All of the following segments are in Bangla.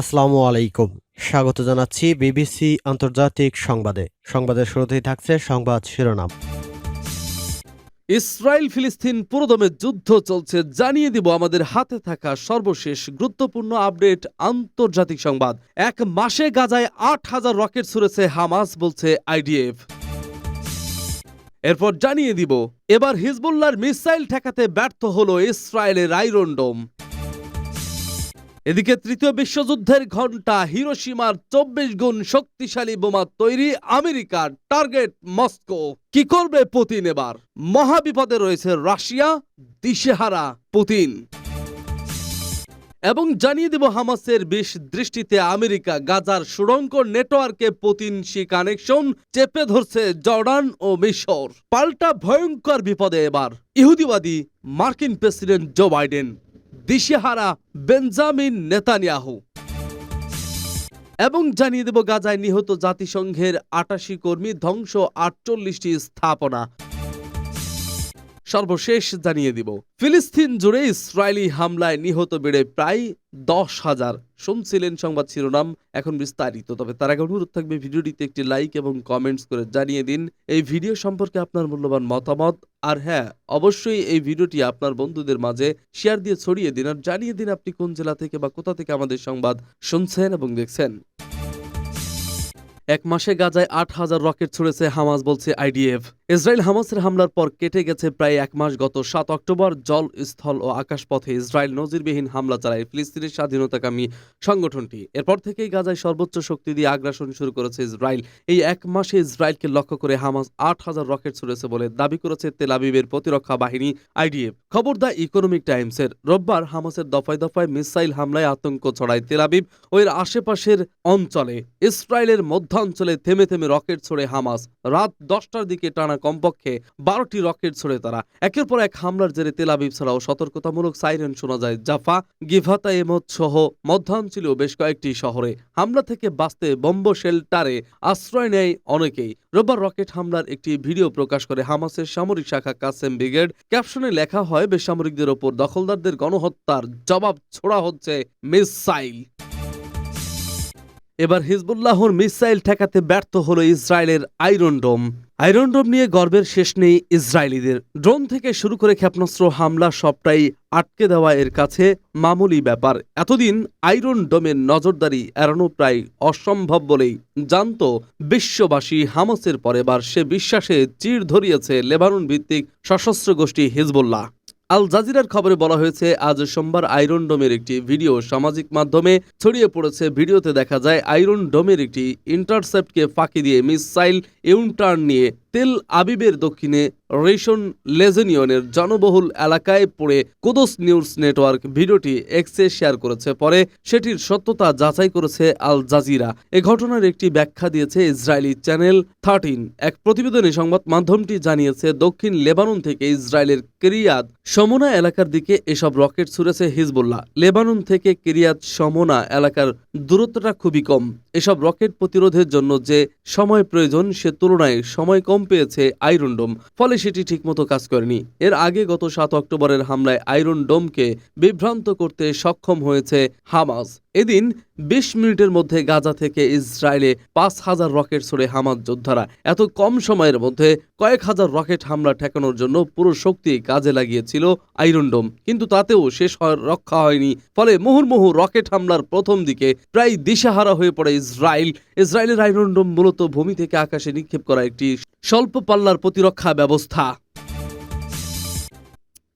আসসালামু আলাইকুম। স্বাগত জানাচ্ছি বিবিসি আন্তর্জাতিক সংবাদে। সংবাদের শুরুতেই থাকছে সংবাদ শিরোনাম। ইসরায়েল ফিলিস্তিন পুরোদমে যুদ্ধ চলছে, জানিয়ে দিব আমাদের হাতে থাকা সর্বশেষ গুরুত্বপূর্ণ আপডেট আন্তর্জাতিক সংবাদ। এক মাসে গাজায় আট হাজার রকেট ছুড়েছে হামাস, বলছে আইডিএফ। এরপর জানিয়ে দিব, এবার হিজবুল্লাহর মিসাইল ঠেকাতে ব্যর্থ হলো ইসরায়েলের আইরন ডোম। এদিকে তৃতীয় বিশ্বযুদ্ধের ঘণ্টা হিরোসীমার চব্বিশ গুণ শক্তিশালী বোমা তৈরি আমেরিকার টার্গেট মস্কো। কি করবে পুতিন এবার? মহাবিপদে রয়েছে রাশিয়া, দিশেহারা পুতিন। এবং জানিয়ে দেব হামাসের বিশ দৃষ্টিতে আমেরিকা গাজার সুড়ঙ্গ নেটওয়ার্কে পুতিন সি কানেকশন চেপে ধরছে জর্ডান ও মিশর। পাল্টা ভয়ঙ্কর বিপদে এবার ইহুদিবাদী মার্কিন প্রেসিডেন্ট জো বাইডেন। দিশেহারা বেঞ্জামিন নেতানিয়াহু। এবং জানিয়ে দেব গাজায় নিহত জাতিসংঘের আটাশি কর্মী ধ্বংস আটচল্লিশটি স্থাপনা। সর্বশেষ জানিয়ে দিব। ফিলিস্তিন জুড়ে ইসরায়েলি হামলায় নিহত বেড়ে প্রায় দশ হাজার। শুনছিলেন সংবাদ শিরোনাম, এখন বিস্তারিত। তবে তার আগে অনুরোধ থাকবে ভিডিওটিতে একটি লাইক এবং কমেন্টস করে জানিয়ে দিন, এই ভিডিও সম্পর্কে আপনার মূল্যবান মতামত। আর হ্যাঁ অবশ্যই এই ভিডিওটি আপনার বন্ধুদের মাঝে শেয়ার দিয়ে ছড়িয়ে দিন, আর জানিয়ে দিন আপনি কোন জেলা থেকে বা কোথা থেকে আমাদের সংবাদ শুনছেন এবং দেখছেন। এক মাসে গাজায় আট হাজার রকেট ছুড়েছে হামাজ বলছে আইডিএফ। ইসরায়েল হামাসের হামলার পর কেটে গেছে প্রায় এক মাস গত সাত অক্টোবর জল, স্থল ও আকাশপথে ইসরায়েল নজিরবিহীন হামলা চালায় ফিলিস্তিনের স্বাধীনতাকামী সংগঠনটি। এরপর থেকেই গাজায় সর্বোচ্চ শক্তি দিয়ে আগ্রাসন শুরু করেছে ইসরায়েল। এই এক মাসে ইসরায়েলকে লক্ষ্য করে হামাস আট হাজার রকেট ছুড়েছে বলে দাবি করেছে তেল আবিবের প্রতিরক্ষা বাহিনী, আইডিএফ। খবর দা ইকোনমিক টাইমসের রোববার হামাসের দফায় দফায় মিসাইল হামলায় আতঙ্ক ছড়ায় তেল আবিব ও এর আশেপাশের অঞ্চলে। ইসরায়েলের মধ্যাঞ্চলে থেমে থেমে রকেট ছড়ে হামাস। রাত দশটার দিকে টানা কমপক্ষে বারোটি রকেট ছড়ে তারা। একের পর এক হামলার জেরে তেল আবিব ছাড়াও সতর্কতামূলক সাইরেন শোনা যায়। জাফা গিভাতা এমত সহ মধ্যাঞ্চলীয় বেশ কয়েকটি শহরে হামলা থেকে বাঁচতে বম্ব শেল্টারে আশ্রয় নেয় অনেকেই। রোববার রকেট হামলার একটি ভিডিও প্রকাশ করে হামাসের সামরিক শাখা কাসেম ব্রিগেড। ক্যাপশনে লেখা হয়, বেসামরিকদের ওপর দখলদারদের গণহত্যার জবাব ছোড়া হচ্ছে মিসাইল। এবার হিজবুল্লাহর মিসাইল ঠেকাতে ব্যর্থ হলো ইসরায়েলের আয়রন ডোম। আয়রন ডোম নিয়ে গর্বের শেষ নেই ইসরায়েলিদের। ড্রোন থেকে শুরু করে ক্ষেপণাস্ত্র হামলা সবটাই আটকে দেওয়া এর কাছে মামুলি ব্যাপার। এতদিন আয়রন ডোমের নজরদারি এড়ানো প্রায় অসম্ভব বলেই জানত বিশ্ববাসী হামসের পরেবার সে বিশ্বাসে চির ধরিয়েছে লেবানন ভিত্তিক সশস্ত্র গোষ্ঠী হিজবুল্লাহ। আল জাজিরার খবরে বলা হয়েছে, আজ সোমবার আয়রন ডোমের একটি ভিডিও সামাজিক মাধ্যমে ছড়িয়ে পড়েছে। ভিডিওতে দেখা যায় আয়রন ডোমের একটি ইন্টারসেপ্টকে ফাঁকি দিয়ে মিসাইল ইউনটার্ন নিয়ে তেল আবিবের দক্ষিণে রেশন লেজেনিয়নের জনবহুল এলাকায় পড়ে কুদস নিউজ নেটওয়ার্ক ভিডিওটি এক্সে শেয়ার করেছে। পরে সেটির সত্যতা যাচাই করেছে আল জাজিরা। এ ঘটনার একটি ব্যাখ্যা দিয়েছে ইসরায়েলি চ্যানেল থার্টিন। এক প্রতিবেদনে সংবাদ মাধ্যমটি জানিয়েছে, দক্ষিণ লেবানন থেকে ইসরায়েলের কেরিয়াত সমনা এলাকার দিকে এসব রকেট ছুড়েছে হিজবুল্লাহ। লেবানন থেকে কেরিয়াত সমনা এলাকার দূরত্বটা খুবই কম। এসব রকেট প্রতিরোধের জন্য যে সময় প্রয়োজন সে তুলনায় সময় কম পেয়েছে আয়রন ডোম, ফলে সেটি ঠিকমতো কাজ করেনি। এর আগে গত সাত অক্টোবরের হামলায় আয়রন ডোমকে বিভ্রান্ত করতে সক্ষম হয়েছে হামাস। এদিন বিশ মিনিটের মধ্যে গাজা থেকে ইসরায়েলে পাঁচ হাজার রকেট ছড়ে হামাস যোদ্ধারা, এত কম সময়ের মধ্যে কয়েক হাজার রকেট হামলা ঠেকানোর জন্য পুরো শক্তি কাজে লাগিয়েছিল আয়রন ডোম। কিন্তু তাতেও শেষ রক্ষা হয়নি, ফলে মুহুর্মুহু রকেট হামলার প্রথম দিকে প্রায় দিশাহারা হয়ে পড়ে ইসরায়েল। ইসরায়েলের আয়রন ডোম মূলত ভূমি থেকে আকাশে নিক্ষেপ করা একটি স্বল্প পাল্লার প্রতিরক্ষা ব্যবস্থা।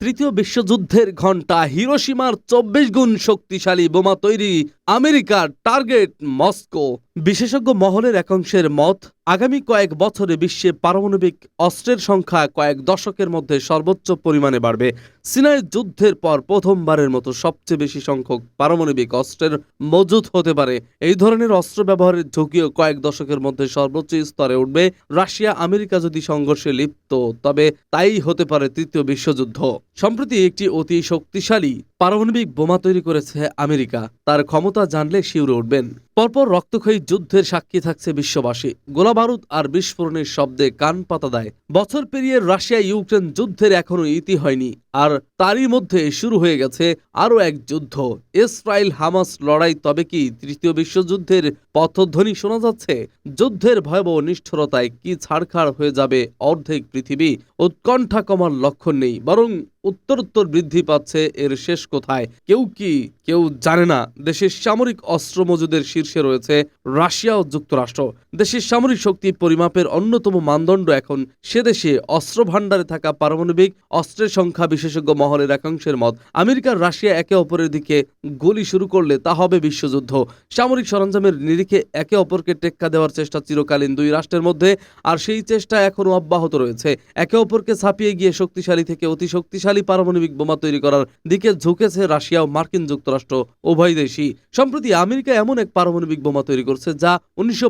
তৃতীয় বিশ্বযুদ্ধের ঘণ্টা হিরোসীমার চব্বিশ গুণ শক্তিশালী বোমা তৈরি আমেরিকার টার্গেট মস্কো। বিশেষজ্ঞ মহলের একাংশের মত, আগামী কয়েক বছরে বিশ্বে পারমাণবিক অস্ত্রের সংখ্যা কয়েক দশকের মধ্যে সর্বোচ্চ পরিমাণে বাড়বে। সিনাই যুদ্ধের পর প্রথমবারের মতো সবচেয়ে বেশি সংখ্যক পারমাণবিক অস্ত্রের মজুদ হতে পারে। এই ধরনের অস্ত্র ব্যবহারের ঝুঁকিও কয়েক দশকের মধ্যে সর্বোচ্চ স্তরে উঠবে। রাশিয়া, আমেরিকা যদি সংঘর্ষে লিপ্ত, তবে তাই হতে পারে তৃতীয় বিশ্বযুদ্ধ। সম্প্রতি একটি অতি শক্তিশালী পারমাণবিক বোমা তৈরি করেছে আমেরিকা। তার ক্ষমতা জানলে শিউরে উঠবেন। পরপর রক্তক্ষয়ী যুদ্ধের সাক্ষী থাকছে বিশ্ববাসী। গোলাবারুদ আর বিস্ফোরণের শব্দে কান পাতা দেয়। বছর পেরিয়ে রাশিয়া ইউক্রেন যুদ্ধের এখনও ইতি হয়নি। আর তারই মধ্যে শুরু হয়ে গেছে আরও এক যুদ্ধ। ইসরায়েল হামাস লড়াই তবে কি তৃতীয় বিশ্বযুদ্ধের পথধ্বনি শোনা যাচ্ছে? যুদ্ধের ভয়াবহ নিষ্ঠুরতায় কি ছাড়খাড় হয়ে যাবে অর্ধেক পৃথিবী? উৎকণ্ঠা কমার লক্ষণ নেই। বরং উত্তরোত্তর বৃদ্ধি পাচ্ছে এর শেষ কোথায়? কেউ কি, কেউ জানে না। দেশের সামরিক অস্ত্র মজুদের শীর্ষে রয়েছে রাশিয়া ও যুক্তরাষ্ট্র। দেশের সামরিক শক্তি পরিমাপের অন্যতম মানদণ্ড এখন সে দেশে অস্ত্র ভাণ্ডারে থাকা পারমাণবিক অস্ত্রের সংখ্যা বিশেষজ্ঞ মহলের একাংশের মত। আমেরিকার রাশিয়া একে অপরের দিকে গুলি শুরু করলে তা হবে বিশ্বযুদ্ধ। সামরিক সরঞ্জামের নিরিখে একে অপরকে টেক্কা দেওয়ার চেষ্টা চিরকালীন দুই রাষ্ট্রের মধ্যে, আর সেই চেষ্টা এখনও অব্যাহত রয়েছে। একে অপরকে ছাপিয়ে গিয়ে শক্তিশালী থেকে অতি শক্তিশালী পারমাণবিক বোমা তৈরি করার দিকে ঝুঁকেছে রাশিয়া ও মার্কিন যুক্তরাষ্ট্র, উভয় দেশই। সম্প্রতি আমেরিকা এমন এক পারমাণবিক বোমা তৈরি করছে যা উনিশশো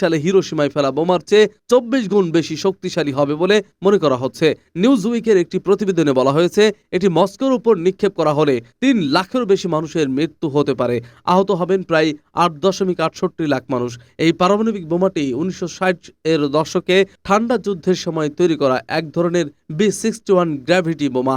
সালে হিরোসীমায় ফেলা বোমার চেয়ে চব্বিশ গুণ বেশি শক্তিশালী হবে বলে মনে করা হচ্ছে। নিউজ উইকের একটি প্রতিবেদনে বলা হয়েছে, এটি মস্কোর উপর নিক্ষেপ করা হলে তিন লাখেরও বেশি মানুষের মৃত্যু হতে পারে। আহত হবেন প্রায় আট দশমিক আটষট্টি লাখ মানুষ। এই পারমাণবিক বোমাটি উনিশশো ষাট এর দশকে ঠান্ডা যুদ্ধের সময় তৈরি করা এক ধরনের বি সিক্সটি ওয়ান গ্র্যাভিটি বোমা।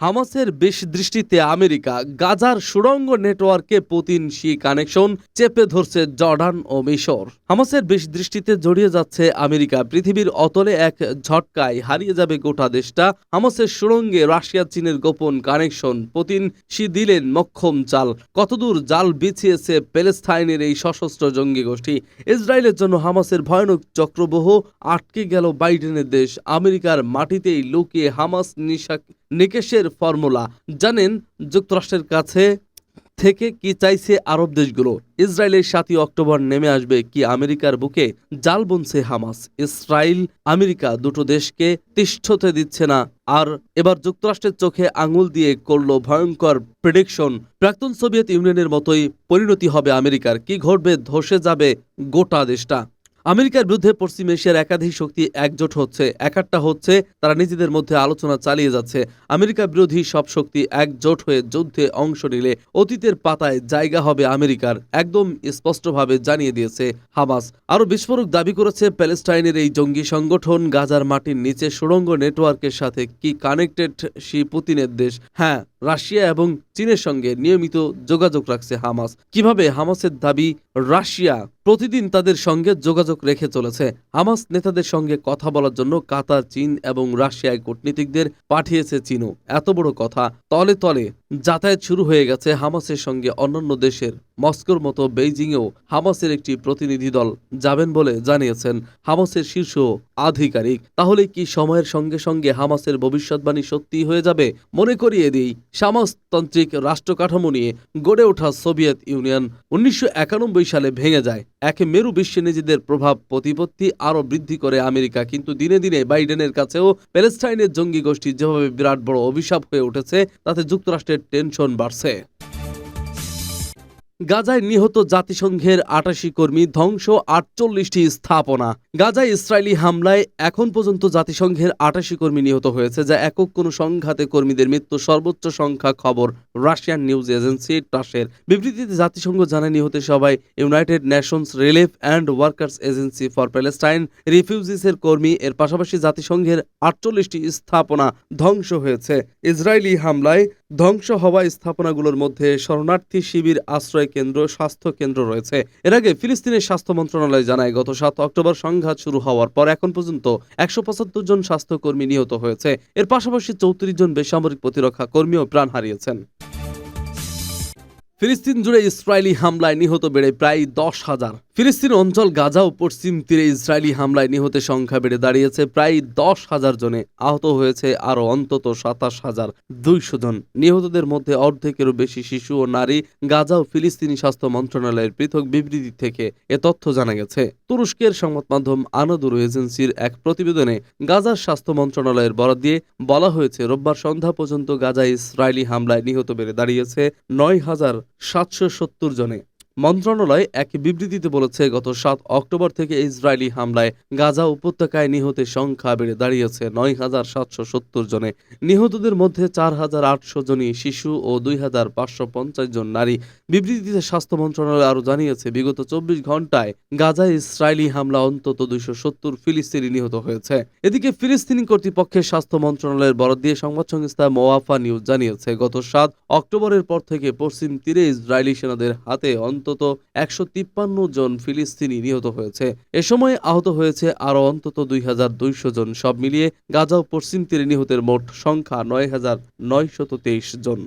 হামাসের বেশ দৃষ্টিতে আমেরিকা গাজার সুড়ঙ্গ নেটওয়ার্কে পুতিন সি কানেকশন চেপে ধরছে জর্ডান ও মিশর। হামাসের বেশ দৃষ্টিতে জড়িয়ে যাচ্ছে আমেরিকা। পৃথিবীর অতলে এক ঝটকায় হারিয়ে যাবে গোটা দেশটা। হামাসের সুড়ঙ্গে রাশিয়া, চীনের গোপন কানেকশন। পুতিন সি দিলেন মক্ষম চাল। কতদূর জাল বিছিয়েছে প্যালেস্তাইনের এই সশস্ত্র জঙ্গি গোষ্ঠী? ইসরায়েলের জন্য হামাসের ভয়ানক চক্রবহ আটকে গেল বাইডেনের দেশ। আমেরিকার মাটিতেই লুকিয়ে হামাস নিশা নিকেশের ফর্মুলা। জানেন যুক্তরাষ্ট্রের কাছে থেকে কি চাইছে আরব দেশগুলো? ইসরায়েলের সাতই অক্টোবর নেমে আসবে কি আমেরিকার বুকে? জাল বুনছে হামাস। ইসরায়েল, আমেরিকা দুটো দেশকে তিষ্ঠতে দিচ্ছে না। আর এবার যুক্তরাষ্ট্রের চোখে আঙুল দিয়ে করল ভয়ঙ্কর প্রেডিকশন প্রাক্তন সোভিয়েত ইউনিয়নের মতোই পরিণতি হবে আমেরিকার। কি ঘটবে ধসে যাবে গোটা দেশটা। আমেরিকার বিরুদ্ধে পশ্চিম এশিয়ার একাধিক শক্তি একজোট হচ্ছে, একাট্টা হচ্ছে, তারা নিজেদের মধ্যে আলোচনা চালিয়ে যাচ্ছে। আমেরিকা বিরোধী সব শক্তি একজোট হয়ে যুদ্ধে অংশ নিলে অতীতের পাতায় জায়গা হবে আমেরিকার, একদম স্পষ্টভাবে জানিয়ে দিয়েছে হামাস। আরও বিস্ফোরক দাবি করেছে প্যালেস্টাইনের এই জঙ্গি সংগঠন গাজার মাটির নিচে সুড়ঙ্গ নেটওয়ার্কের সাথে কি কানেক্টেড সি পুতিনের দেশ? হ্যাঁ রাশিয়া এবং চীনের সঙ্গে নিয়মিত যোগাযোগ রাখছে হামাস। কীভাবে হামাসের দাবি, রাশিয়া প্রতিদিন তাদের সঙ্গে যোগাযোগ রেখে চলেছে? হামাস নেতাদের সঙ্গে কথা বলার জন্য কাতার, চীন এবং রাশিয়ায় কূটনীতিকদের পাঠিয়েছে চীনও। এত বড় কথা। তলে তলে যাতায়াত শুরু হয়ে গেছে হামাসের সঙ্গে অন্যান্য দেশের। মস্কোর মতো বেইজিংয়েও হামাসের একটি প্রতিনিধি দল যাবেন বলে জানিয়েছেন হামাসের শীর্ষ আধিকারিক। তাহলে কি সময়ের সঙ্গে সঙ্গে হামাসের ভবিষ্যৎবাণী সত্যি হয়ে যাবে? মনে করিয়ে দিই, সমাজতান্ত্রিক রাষ্ট্র কাঠামো নিয়ে গড়ে ওঠা সোভিয়েত ইউনিয়ন উনিশশো একানব্বই সালে ভেঙে যায়। একে মেরু বিশ্বে নিজেদের প্রভাব, প্রতিপত্তি আরও বৃদ্ধি করে আমেরিকা, কিন্তু দিনে দিনে বাইডেনের কাছেও প্যালেস্টাইনের জঙ্গি গোষ্ঠী যেভাবে বিরাট বড় অভিশাপ হয়ে উঠেছে, তাতে যুক্তরাষ্ট্রের টেনশন বাড়ছে। গাজায় নিহত জাতিসংঘের আটাশি কর্মী ধ্বংস আটচল্লিশটি স্থাপনা। গাজায় ইসরায়েলি হামলায় এখন পর্যন্ত জাতিসংঘের আটাশি কর্মী নিহত হয়েছে, যা একক কোনো সংঘাতে কর্মীদের মৃত্যু। সর্বোচ্চ সংখ্যা খবর রাশিয়ান নিউজ এজেন্সি টাসের। বিবৃতিতে জাতিসংঘ জানায়, নিহত সবাই United Nations relief and workers agency for Palestine রিফিউজিসের কর্মী। এর পাশাপাশি জাতিসংঘের আটচল্লিশটি স্থাপনা ধ্বংস হয়েছে। ইসরায়েলি হামলায় ধ্বংস হওয়া স্থাপনাগুলোর মধ্যে শরণার্থী শিবির, আশ্রয় কেন্দ্র, স্বাস্থ্য কেন্দ্র রয়েছে। এর আগে ফিলিস্তিনের স্বাস্থ্য মন্ত্রণালয় জানায়, গত সাত অক্টোবর সংঘাত শুরু হওয়ার পর এখন পর্যন্ত একশো পঁচাত্তর জন স্বাস্থ্যকর্মী নিহত হয়েছে। এর পাশাপাশি চৌত্রিশ জন বেসামরিক প্রতিরক্ষা কর্মীও প্রাণ হারিয়েছেন। ফিলিস্তিন জুড়ে ইসরায়েলি হামলায় নিহত বেড়ে প্রায় দশ হাজার। ফিলিস্তিন অঞ্চল গাজা ও পশ্চিম তীরে ইসরায়েলি হামলায় নিহতের সংখ্যা বেড়ে দাঁড়িয়েছে প্রায় দশ হাজার জনে। আহত হয়েছে আরও অন্তত সাতাশ হাজার দুইশো জন। নিহতদের মধ্যে অর্ধেকেরও বেশি শিশু ও নারী। গাজা ও ফিলিস্তিনি স্বাস্থ্য মন্ত্রণালয়ের পৃথক বিবৃতি থেকে এ তথ্য জানা গেছে। তুরস্কের সংবাদ মাধ্যম আনাদুরু এজেন্সির এক প্রতিবেদনে গাজার স্বাস্থ্য মন্ত্রণালয়ের বরাদ দিয়ে বলা হয়েছে, রোববার সন্ধ্যা পর্যন্ত গাজায় ইসরায়েলি হামলায় নিহত বেড়ে দাঁড়িয়েছে নয় হাজার সাতশো সত্তর জনে। মন্ত্রণালয় এক বিবৃতিতে বলেছে, গত সাত অক্টোবর থেকে ইসরায়েলি হামলায় গাজা উপত্যকায় নিহতের সংখ্যা বেড়ে দাঁড়িয়েছে নয় হাজার সাতশো সত্তর জনে। নিহতদের মধ্যে চার হাজার আটশো জনই শিশু ও দুই হাজার পাঁচশো পঞ্চাশ জন নারী। বিবৃতিতে স্বাস্থ্য মন্ত্রণালয় আরও জানিয়েছে, বিগত চব্বিশ ঘন্টায় গাজায় ইসরায়েলি হামলা অন্তত দুইশো সত্তর ফিলিস্তিনি নিহত হয়েছে। এদিকে ফিলিস্তিনি কর্তৃপক্ষের স্বাস্থ্য মন্ত্রণালয়ের বরাদ দিয়ে সংবাদ সংস্থা মোয়াফা নিউজ জানিয়েছে, গত সাত অক্টোবরের পর থেকে পশ্চিম তীরে ইসরায়েলি সেনাদের হাতে অন্তত একশো তিপ্পান্ন জন ফিলিস্তিনি নিহত হয়েছে। এ সময় আহত হয়েছে আরও অন্তত দুই হাজার দুইশো জন। সব মিলিয়ে গাজা ও পশ্চিম তীরে নিহতের মোট সংখ্যা নয় জন।